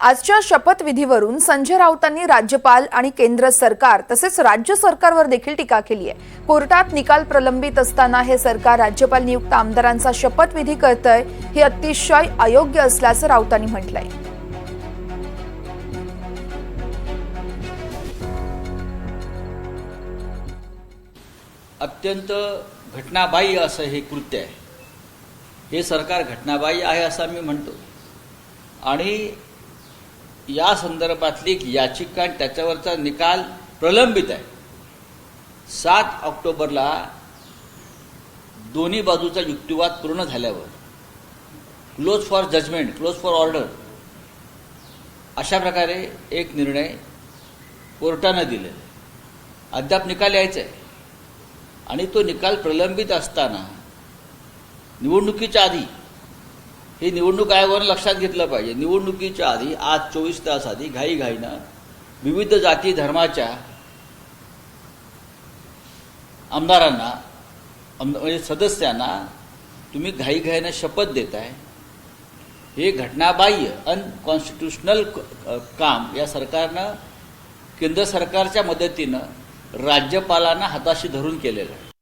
आजच्या शपथविधीवरून संजय राऊतांनी राज्यपाल आणि केंद्र सरकार तसेच राज्य सरकारवर देखील टीका केली आहे. कोर्टात निकाल प्रलंबित असताना हे सरकार राज्यपाल नियुक्त आमदारांचा शपथविधी करतंय हे अतिशय अयोग्य असल्याचं राऊतांनी म्हटलंय. अत्यंत घटनाबाह्य असं हे कृत्य आहे. हे सरकार घटनाबाह्य आहे असं मी म्हणतो. आणि या संदर्भातली एक याचिका आणि त्याच्यावरचा निकाल प्रलंबित आहे. सात ऑक्टोबरला दोन्ही बाजूचा युक्तिवाद पूर्ण झाल्यावर close for judgment close for order अशा प्रकारे एक निर्णय कोर्टानं दिलेला आहे. अद्याप निकाल यायचा आहे. आणि तो निकाल प्रलंबित असताना निवडणुकीच्या आधी हे निवडणूक आयोगानं लक्षात घेतलं पाहिजे. निवडणुकीच्या आधी आज चोवीस तास आधी घाईघाईनं विविध जाती धर्माच्या आमदारांना आम- म्हणजे सदस्यांना तुम्ही घाईघाईनं शपथ देताय. हे घटनाबाह्य अनकॉन्स्टिट्युशनल काम या सरकारनं केंद्र सरकारच्या मदतीनं राज्यपालांना हाताशी धरून केलेलं आहे.